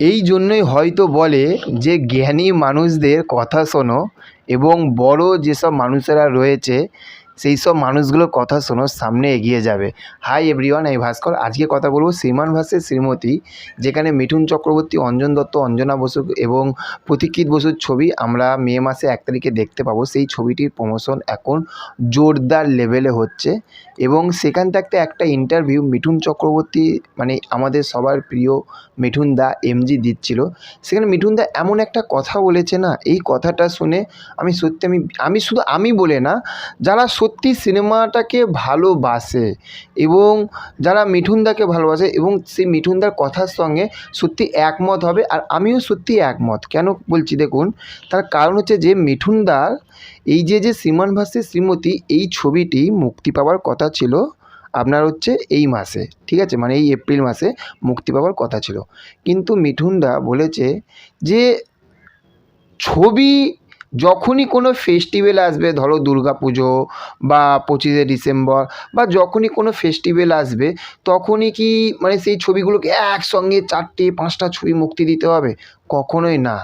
এই জন্যই হয়তো বলে যে জ্ঞানী মানুষদের কথা শোনো এবং বড় যেসব মানুষেরা রয়েছে সেই সব মানুষগুলোর কথা শোনো, সামনে এগিয়ে যাবে। হাই এভরিওয়ান এই ভাস্কর। আজকে কথা বলব শ্রীমান ভার্সেস শ্রীমতী, যেখানে মিঠুন চক্রবর্তী, অঞ্জন দত্ত, অঞ্জনা বসু এবং প্রতীক্ষিত বসুর ছবি আমরা মে মাসে এক তারিখে দেখতে পাবো। সেই ছবিটির প্রমোশন এখন জোরদার লেভেলে হচ্ছে এবং সেখান থাকতে একটা ইন্টারভিউ মিঠুন চক্রবর্তী মানে আমাদের সবার প্রিয় মিঠুন দা এমজি দিচ্ছিল। সেখানে মিঠুন দা এমন একটা কথা বলেছে না, এই কথাটা শুনে আমি সত্যি আমি আমি শুধু আমি বলে না, যারা সত্যি সিনেমাটাকে ভালোবাসে এবং যারা মিঠুনদাকে ভালোবাসে এবং সেই মিঠুনদার কথার সঙ্গে সত্যি একমত হবে আর আমিও সত্যি একমত। কেন বলছি দেখুন, তার কারণ হচ্ছে যে মিঠুনদার এই যে যে শ্রীমান ভার্সেস শ্রীমতী, এই ছবিটি মুক্তি পাওয়ার কথা ছিল আপনার হচ্ছে এই মাসে, ঠিক আছে? মানে এই এপ্রিল মাসে মুক্তি পাওয়ার কথা ছিল। কিন্তু মিঠুনদা বলেছে যে ছবি যখনই কোনো ফেস্টিভ্যাল আসবে, ধরো দুর্গা পুজো বা পঁচিশে ডিসেম্বর বা যখনই কোনো ফেস্টিভ্যাল আসবে, তখনই কি মানে সেই ছবিগুলোকে একসঙ্গে চারটে, পাঁচটা ছবি মুক্তি দিতে হবে? কখনোই না।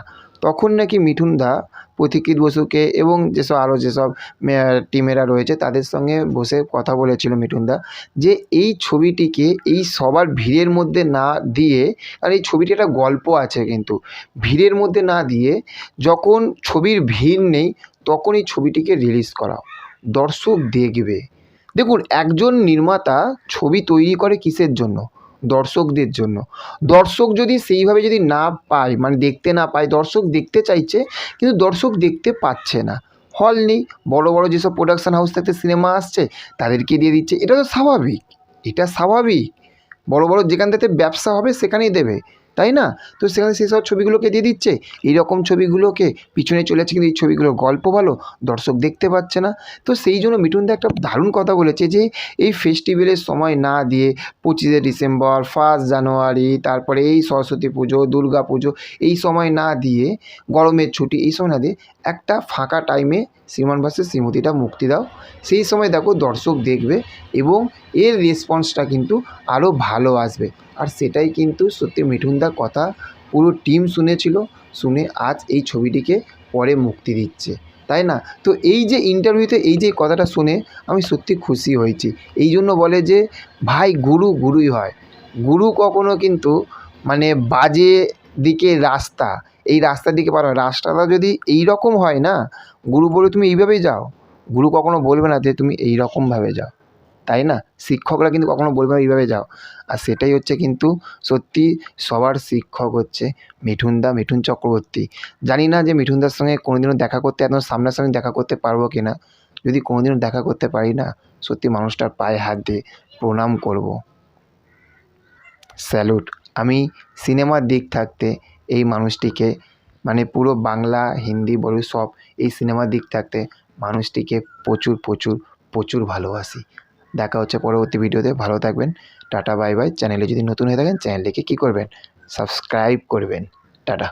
তখন নাকি মিঠুন দা পথিকৃৎ বসুকে এবং যেসব আরও যেসব টিমেরা রয়েছে তাদের সঙ্গে বসে কথা বলেছিল মিঠুনদা যে এই ছবিটিকে এই সবার ভিড়ের মধ্যে না দিয়ে, আর এই ছবিটি একটা গল্প আছে কিন্তু, ভিড়ের মধ্যে না দিয়ে যখন ছবির ভিড় নেই তখন এই ছবিটিকে রিলিজ করাও দর্শক দেখবে। দেখুন, একজন নির্মাতা ছবি তৈরি করে কিসের জন্য? দর্শকদের জন্য। দর্শক যদি সেইভাবে যদি না পায় মানে দেখতে না পায়, দর্শক দেখতে চাইছে, কিন্তু দর্শক দেখতে পাচ্ছে না। হল নেই, বড় বড় যেসব প্রোডাকশান হাউস থেকে সিনেমা আসছে, তাদেরকে দিয়ে দিচ্ছে। এটা তো স্বাভাবিক, এটা স্বাভাবিক। বড় বড় যেখান থেকে ব্যবসা হবে, সেখানেই দেবে। তাই না? তো সেখানে সেই সব ছবিগুলোকে দিয়ে দিচ্ছে। এই রকম ছবিগুলোকে পিছনে চলে যাচ্ছে, কিন্তু এই ছবিগুলোর গল্প ভালো, দর্শক দেখতে পাচ্ছে না। তো সেই জন্য মিঠুনদা একটা দারুণ কথা বলেছে যে, এই ফেস্টিভ্যালের সময় না দিয়ে পঁচিশে ডিসেম্বর, ফার্স্ট জানুয়ারি, তারপরে এই সরস্বতী পুজো, দুর্গা পুজো, এই সময় না দিয়ে, গরমের ছুটি, এই সময় না দিয়ে একটা ফাঁকা টাইমে শ্রীমান ভার্সেস শ্রীমতীটা মুক্তি দাও। সেই সময় দেখো দর্শক দেখবে এবং এর রেসপন্সটা কিন্তু আরও ভালো আসবে। আর সেটাই কিন্তু সত্যি মিঠুনদার কথা পুরো টিম শুনেছিল, শুনে আজ এই ছবিটিকে পরে মুক্তি দিচ্ছে, তাই না? তো এই যে ইন্টারভিউতে এই যে কথাটা শুনে আমি সত্যি খুশি হয়েছি। এই জন্য বলে যে, ভাই গুরু গুরুই হয়। গুরু কখনো কিন্তু মানে বাজে দিকে রাস্তা, এই রাস্তার দিকে পারো রাস্তাটা যদি এই রকম হয় না, গুরু বলে তুমি এইভাবেই যাও। গুরু কখনো বলবে না যে তুমি এই রকমভাবে যাও। তাই না? শিক্ষকরা কিন্তু কখনো বলবে এইভাবে যাও। আর সেটাই হচ্ছে কিন্তু সত্যি সবার শিক্ষক হচ্ছে মিঠুনদা মিঠুন চক্রবর্তী। জানি না যে মিঠুনদার সঙ্গে কোনোদিনও দেখা করতে, একদম সামনাসামনি দেখা করতে পারব কি না। যদি কোনোদিনও দেখা করতে পারি না, সত্যি মানুষটার পায়ে হাত দিয়ে প্রণাম করব। স্যালুট। আমি সিনেমার দিক থাকতে এই মানুষটিকে মানে পুরো বাংলা, হিন্দি বলি সব এই সিনেমার দিক থাকতে মানুষটিকে প্রচুর প্রচুর প্রচুর ভালোবাসি। দেখা হচ্ছে পরবর্তী ভিডিওতে। ভালো থাকবেন। Tata, bye bye. চ্যানেলে যদি নতুন হয়ে থাকেন, চ্যানেলটিকে কী করবেন? সাবস্ক্রাইব করবেন। টাটা।